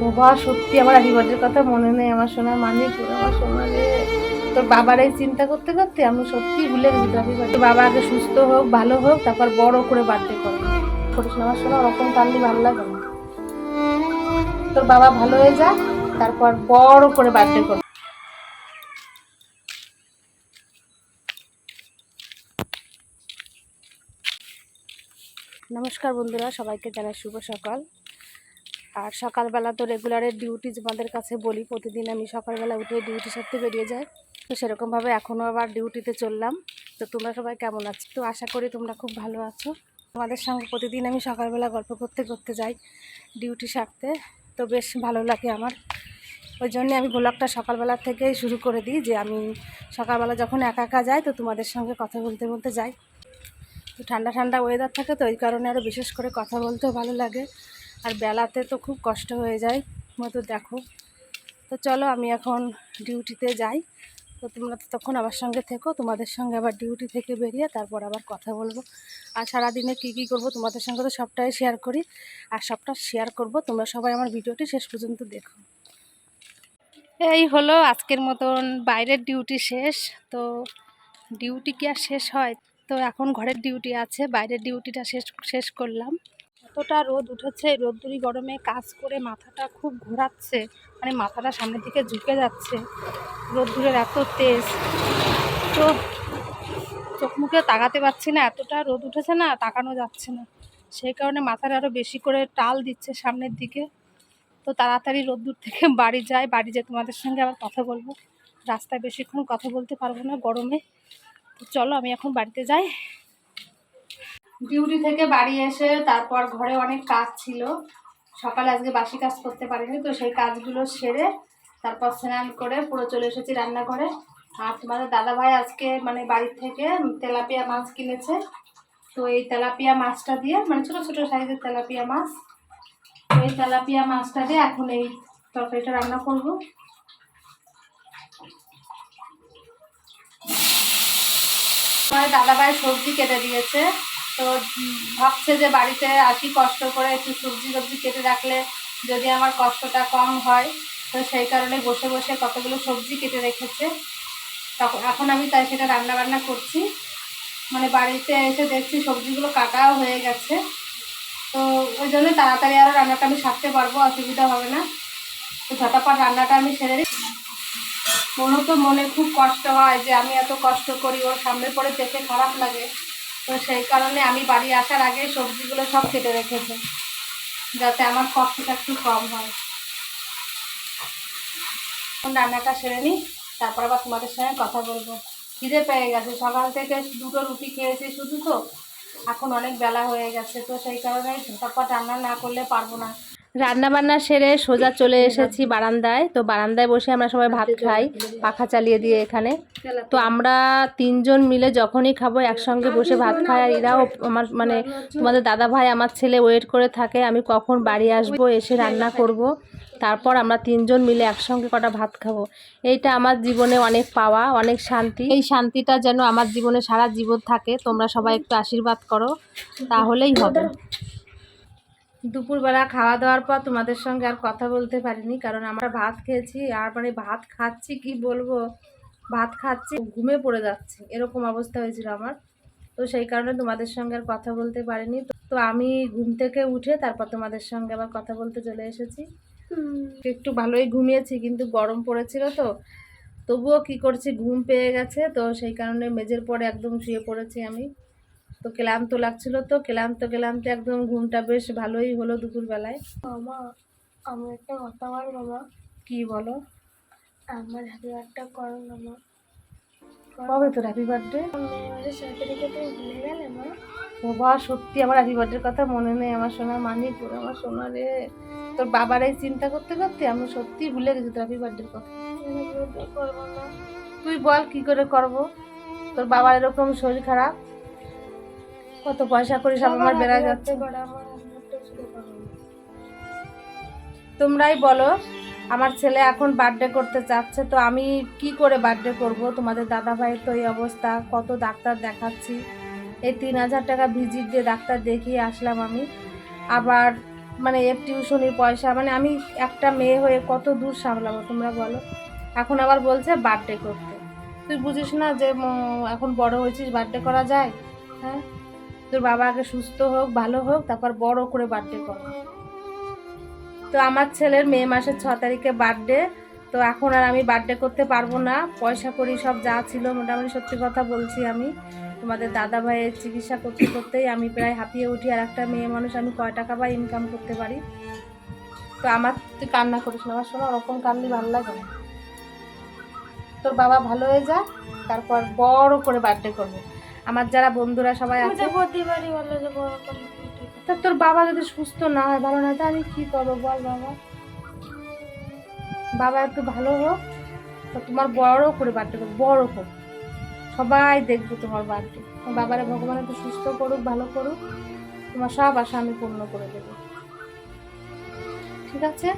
বাবা, সত্যি আমার হ্যাপি কথা মনে নেই, আমার সোনার ওরে আমার তোর বাবার এই চিন্তা করতে করতে আমি সত্যি ভুলে গেছি বাবা আগে সুস্থ হোক, ভালো হোক, তারপর বড় করে না আমার সোনা ওরকম ভালো লাগে না। তোর বাবা ভালো হয়ে যাক, তারপর বড় করে বার্থডে করব নমস্কার বন্ধুরা, সবাইকে জানাই শুভ সকাল। আর সকালবেলা তো রেগুলারের ডিউটি তোমাদের কাছে বলি। প্রতিদিন আমি সকালবেলা উঠে ডিউটি সারতে বেরিয়ে যাই। তো সেরকমভাবে এখনও আবার ডিউটিতে চললাম। তো তোমরা সবাই কেমন আছো? তো আশা করি তোমরা খুব ভালো আছো। তোমাদের সঙ্গে প্রতিদিন আমি সকালবেলা গল্প করতে করতে যাই ডিউটি সারতে। তো বেশ ভালো লাগে আমার। ওই জন্যে আমি ব্লগটা সকালবেলা থেকেই শুরু করে দিই যে আমি সকালবেলা যখন একা একা যাই তো তোমাদের সঙ্গে কথা বলতে বলতে যাই। তো ঠান্ডা ঠান্ডা ওয়েদার থাকে তো, ওই কারণে আরও বিশেষ করে কথা বলতেও ভালো লাগে। আর বেলাতে তো খুব কষ্ট হয়ে যায়। মতো দেখো। তো চলো আমি এখন ডিউটিতে যাই। তো তোমরা তখন আমার সঙ্গে থেকো, তোমাদের সঙ্গে আবার ডিউটি থেকে বেরিয়ে তারপর আবার কথা বলব। আর সারাদিনে কী কী করব তোমাদের সঙ্গে তো সবটাই শেয়ার করি। আর সবটা শেয়ার করব, তোমরা সবাই আমার ভিডিওটি শেষ পর্যন্ত দেখো। এই হলো আজকের মতন বাইরের ডিউটি শেষ। তো ডিউটি কি আর শেষ হয়? তো এখন ঘরের ডিউটি আছে, বাইরের ডিউটিটা শেষ শেষ করলাম। এতটা রোদ উঠেছে, রোদ্দুরি গরমে কাজ করে মাথাটা খুব ঘোরাচ্ছে মানে মাথাটা সামনের দিকে ঝুঁকে যাচ্ছে, রোদ্দুরের এত তেজ। তো চোখ মুখে তাকাতে পারছি না, এতটা রোদ উঠেছে না, তাকানো যাচ্ছে না। সেই কারণে মাথাটা আরও বেশি করে টাল দিচ্ছে সামনের দিকে। তো তাড়াতাড়ি রোদ্দুর থেকে বাড়ি যাই, বাড়ি যেয়ে তোমাদের সঙ্গে আবার কথা বলব। রাস্তায় বেশিক্ষণ কথা বলতে পারব না গরমে। তো চলো, আমি এখন বাড়িতে যাই। ডিউটি থেকে বাড়ি এসে তারপর ঘরে অনেক কাজ ছিল। সকালে আজকে বাসি কাজ করতে পারিনি, তো সেই কাজগুলো সেরে তারপর স্নান করে পুরো চলে এসেছি রান্নাঘরে। আর তোমাদের দাদাভাই আজকে মানে বাড়ির থেকে তেলাপিয়া মাছ কিনেছে। তো এই তেলাপিয়া মাছটা দিয়ে মানে ছোটো ছোটো সাইজের তেলাপিয়া মাছ এই তেলাপিয়া মাছটা দিয়ে এখন এই তরকারিটা রান্না করব। দাদাভাই সবজি কেটে দিয়েছে। তো ভাবছে যে বাড়িতে আসি, কষ্ট করে একটু সবজি সবজি কেটে রাখলে যদি আমার কষ্টটা কম হয়, তো সেই কারণে বসে বসে কতগুলো সবজি কেটে রেখেছে। তখন এখন আমি তাই সেটা রান্না বান্না করছি। মানে বাড়িতে এসে দেখছি সবজিগুলো কাটাও হয়ে গেছে। তো ওই জন্য তাড়াতাড়ি আরও রান্নাটা আমি সারতে পারব, অসুবিধা হবে না। তো ঝটাপট রান্নাটা আমি সেরে। মনে তো মনে খুব কষ্ট হয় যে আমি এত কষ্ট করি, ওর সামনে পড়ে দেখে খারাপ লাগে। তো সেই কারণে আমি বাড়ি আসার আগে সবজিগুলো সব কেটে রেখেছি, যাতে আমার কষ্টটা একটু কম হয়। রান্নাটা সেরে নিই, তারপর আবার তোমাদের সঙ্গে কথা বলব। খিদে পেয়ে গেছে, সকাল থেকে দুটো রুটি খেয়েছি শুধু তো, এখন অনেক বেলা হয়ে গেছে, তো সেই কারণে ঝটাপট রান্না না করলে পারব না। রান্না বান্না সেরে সোজা চলে এসেছি বারান্দায়। তো বারান্দায় বসে আমরা সবাই ভাত খাই পাখা চালিয়ে দিয়ে এখানে। তো আমরা তিনজন মিলে যখনই খাব একসঙ্গে বসে ভাত খাই আর এরাও আমার মানে তোমাদের দাদা ভাই আমার ছেলে ওয়েট করে থাকে আমি কখন বাড়ি আসব এসে রান্না করব। তারপর আমরা তিনজন মিলে একসঙ্গে কটা ভাত খাব। এইটা আমার জীবনে অনেক পাওয়া অনেক শান্তি। এই শান্তিটা যেন আমার জীবনে সারা জীবন থাকে। তোমরা সবাই একটু আশীর্বাদ করো তাহলেই হবে। দুপুরবেলা খাওয়া দাওয়ার পর তোমাদের সঙ্গে আর কথা বলতে পারিনি কারণ আমরা ভাত খেয়েছি আর মানে ভাত খাচ্ছি কি বলব? ভাত খাচ্ছি ঘুমে পড়ে যাচ্ছে এরকম অবস্থা হয়েছিল আমার। তো সেই কারণে তোমাদের সঙ্গে আর কথা বলতে পারিনি। তো- আমি ঘুম থেকে উঠে তারপর তোমাদের সঙ্গে আবার কথা বলতে চলে এসেছি। একটু ভালোই ঘুমিয়েছি কিন্তু গরম পড়েছিল তো। তবুও কি করছি ঘুম পেয়ে গেছে তো সেই কারণে মেজের পরে একদম শুয়ে পড়েছি আমি। তো ক্লান্ত লাগছিল তো ক্লান্ত ক্লান্ত একদম ঘুমটা বেশ ভালোই হলো দুপুরবেলায়। মামা আমি একটা কথা বল মামা। কি বলো? আমার হ্যাপি বার্থডে করো না মা কবে তোর হ্যাপি বার্থডে ভুলে গেলে মা। বাবা সত্যি আমার হ্যাপি বার্থডের কথা মনে নেই। আমার সোনা মানিক ওরে আমার সোনা রে। তোর বাবার এই চিন্তা করতে করতে আমি সত্যি ভুলে গেছি তোর হ্যাপি বার্থডের কথা। তুই বল কি করে করব? তোর বাবার এরকম শরীর খারাপ? কত পয়সা করি সব আমার বেড়া যাচ্ছে। তোমরাই বলো আমার ছেলে এখন বার্থডে করতে চাচ্ছে তো আমি কি করে বার্থডে করব? তোমাদের দাদা ভাইয়ের তো এই অবস্থা কত ডাক্তার দেখাচ্ছি। এই তিন হাজার টাকা ভিজিট দিয়ে ডাক্তার দেখিয়ে আসলাম আমি। আবার মানে এর টিউশনির পয়সা মানে আমি একটা মেয়ে হয়ে কত দূর সামলাবো তোমরা বলো। এখন আবার বলছে বার্থডে করতে। তুই বুঝিস না যে এখন বড় হয়েছিস বার্থডে করা যায়? হ্যাঁ? তোর বাবা আগে সুস্থ হোক, ভালো হোক, তারপর বড় করে বার্থডে কর তো আমার ছেলের মে মাসের ছ তারিখে বার্থডে তো এখন আর আমি বার্থডে করতে পারব না। পয়সা করি, সব যা ছিল মোটামুটি সত্যি কথা বলছি আমি। তোমাদের দাদা ভাইয়ের চিকিৎসা করতে করতেই আমি প্রায় হাঁপিয়ে উঠি, আর একটা মেয়ে মানুষ, আমি কয় টাকা বা ইনকাম করতে পারি? তো আমার তুই কান্না করিস না, আমার শোনো, ওরকম কান্দি ভালো লাগে না। তোর বাবা ভালো হয়ে যা তারপর বড় করে বার্থডে করবে। আমার যারা বন্ধুরা সবাই আছে। তো তোর বাবা যদি সুস্থ না হয় ভালো না তা আমি কি করব বল বাবা? বাবা একটু ভালো হোক তো তোমার বড় করে বার্থডে করো বড় হোক। সবাই দেখবে তোমার বার্থডে বাবারে ভগবান একটু সুস্থ করুক ভালো করুক। তোমার সব আশা আমি পূর্ণ করে দেবো। ঠিক আছে?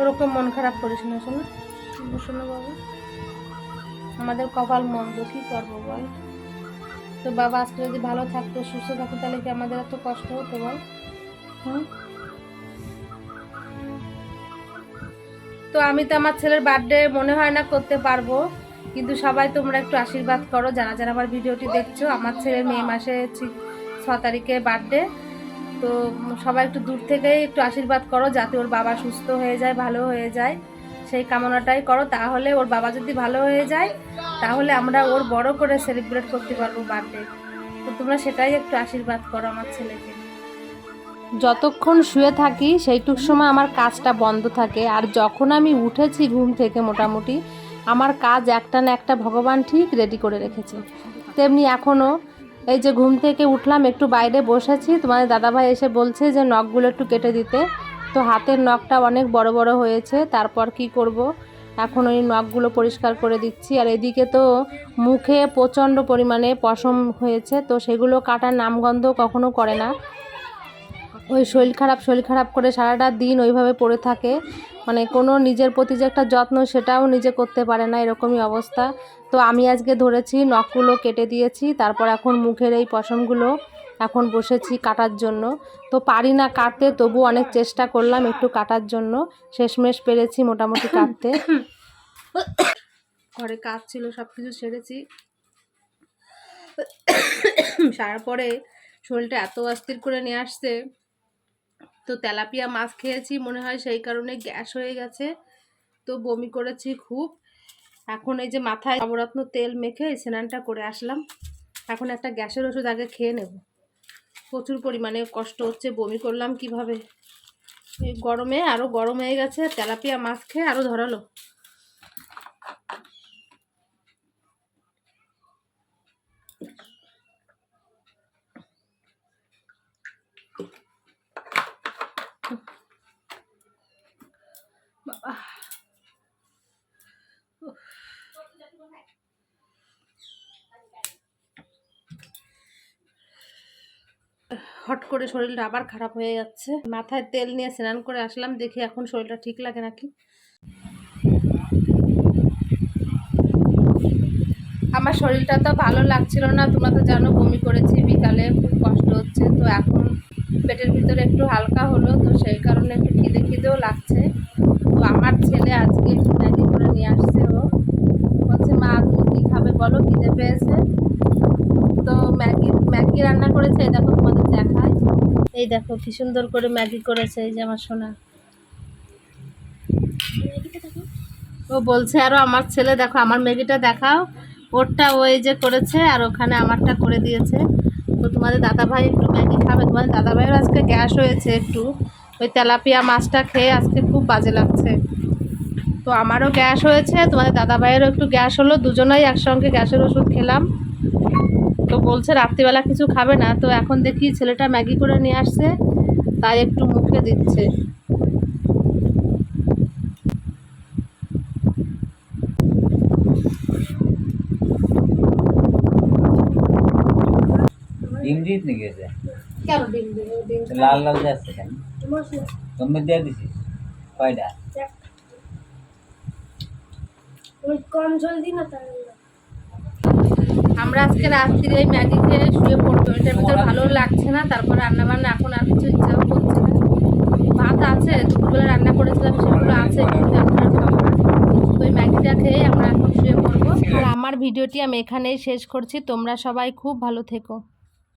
ওরকম মন খারাপ করিস না শোনো। শোনো বাবা। আমাদের কপাল মন্দ কি করব বল। তো বাবা, আজকে যদি ভালো থাকতো, সুস্থ থাকতো, তাহলে কি আমাদের এত কষ্ট হতো বল? হুম? তো আমি তো আমার ছেলের বার্থডে মনে হয় না করতে পারব, কিন্তু সবাই তোমরা একটু আশীর্বাদ করো। যারা যারা আমার ভিডিওটি দেখছ, আমার ছেলের মে মাসে ছ তারিখে বার্থডে তো সবাই একটু দূর থেকেই একটু আশীর্বাদ করো, যাতে ওর বাবা সুস্থ হয়ে যায়, ভালো হয়ে যায়। সেই কামনাটাই করো। তাহলে ওর বাবা যদি ভালো হয়ে যায়, তাহলে আমরা ওর বড় করে সেলিব্রেট করতে পারব বার্থডে তো। তোমরা সেটাই একটু আশীর্বাদ করো আমার ছেলেকে। যতক্ষণ শুয়ে থাকি, সেইটুক সময় আমার কাজটা বন্ধ থাকে। আর যখন আমি উঠেছি ঘুম থেকে মোটামুটি, আমার কাজ একটা না একটা ভগবান ঠিক রেডি করে রেখেছে। তেমনি এখনও এই যে ঘুম থেকে উঠলাম, একটু বাইরে বসেছি। তোমাদের দাদাভাই এসে বলছে যে, নখগুলো একটু কেটে দিতে। তো হাতের নখটা অনেক বড় বড় হয়েছে, তারপর কি করব? এখন ওই নখগুলো পরিষ্কার করে দিচ্ছি। আর এদিকে তো মুখে প্রচণ্ড পরিমাণে পশম হয়েছে, তো সেগুলো কাটার নামগন্ধ কখনো করে না। ওই শরীর খারাপ শরীর খারাপ করে সারাটা দিন ওইভাবে পড়ে থাকে। মানে কোনো নিজের প্রতি যে একটা যত্ন, সেটাও নিজে করতে পারে না, এরকমই অবস্থা। তো আমি আজকে ধরেছি, নখগুলো কেটে দিয়েছি, তারপর এখন মুখের এই পশমগুলো এখন বসেছি কাটার জন্য। তো পারি না কাটতে তবু অনেক চেষ্টা করলাম একটু কাটার জন্য। শেষমেশ পেরেছি মোটামুটি কাটতে। ঘরে কাজ ছিল সব কিছু সেরেছি। সারার পরে শরীরটা এত অস্থির করে নিয়ে আসছে। তো তেলাপিয়া মাছ খেয়েছি মনে হয়, সেই কারণে গ্যাস হয়ে গেছে। তো বমি করেছি খুব। এখন এই যে মাথায় নবরত্ন তেল মেখে স্নানটা করে আসলাম। এখন একটা গ্যাসের ওষুধ আগে খেয়ে নেব। প্রচুর পরিমাণে কষ্ট হচ্ছে, বমি করলাম কীভাবে? এই গরমে আরও গরম হয়ে গেছে, তেলাপিয়া মাছ খেয়ে আরও ধরালো। বাবা। হট করে শরীরটা আবার খারাপ হয়ে যাচ্ছে। মাথায় তেল নিয়ে স্নান করে আসলাম, দেখি এখন শরীরটা ঠিক লাগে নাকি। আমার শরীরটা তো ভালো লাগছিল না, তোমরা তো জানো বমি করেছি, বিকালে খুব কষ্ট হচ্ছে, তো এখন পেটের ভিতরে একটু হালকা হলো, তো সেই কারণে একটু খিদে খিদেও লাগছে। তো আমার ছেলে আজকে একটু ম্যাগি করে নিয়ে আসছে ও। বলছে, মা, তুমি কী খাবে বলো? খিদে পেয়েছে। তো ম্যাগি ম্যাগি রান্না করেছে? দেখো তোমাদের দেখায় এই দেখো কি সুন্দর করে ম্যাগি করেছে এই যে আমার সোনা। ও বলছে আরও আমার ছেলে, দেখো আমার ম্যাগিটা দেখাও। ওরটা ওই যে করেছে আর ওখানে আমারটা করে দিয়েছে। তো তোমাদের দাদা ভাই একটু ম্যাগি খাবে। তোমাদের দাদা ভাইয়ের আজকে গ্যাস হয়েছে একটু। ওই তেলাপিয়া মাছটা খেয়ে আজকে খুব বাজে লাগছে। তো আমারও গ্যাস হয়েছে, তোমাদের দাদা ভাইয়েরও একটু গ্যাস হলো। দুজনেই একসঙ্গে গ্যাসের ওষুধ খেলাম। তো বলছে রাত্রিবেলা কিছু খাবে না তো এখন দেখি ছেলেটা ম্যাগি করে নিয়ে আসছে তাই একটু মুখে দিচ্ছে। ডিম দিস নাকি এতে? কেন ডিম ডিম লাল লাল যাচ্ছে কেন? তুমি দিয়ে দিছিস? কয়টা? ওই কম জল দিই না তাহলে। আমরা আজকে রাত্রিরে ওই ম্যাগি খেয়ে শুয়ে পড়ব এটার ভিতরে ভালো লাগছে না, তারপর রান্না বান্না এখন আর কিছু ইচ্ছাও করছে না। ভাত আছে, দুপুরবেলা রান্না করেছিলাম, সেগুলো আছে, কিন্তু তো ওই ম্যাগিটা খেয়ে আমরা এখন শুয়ে পড়ব। আর আমার ভিডিওটি আমি এখানেই শেষ করছি। তোমরা সবাই খুব ভালো থেকো।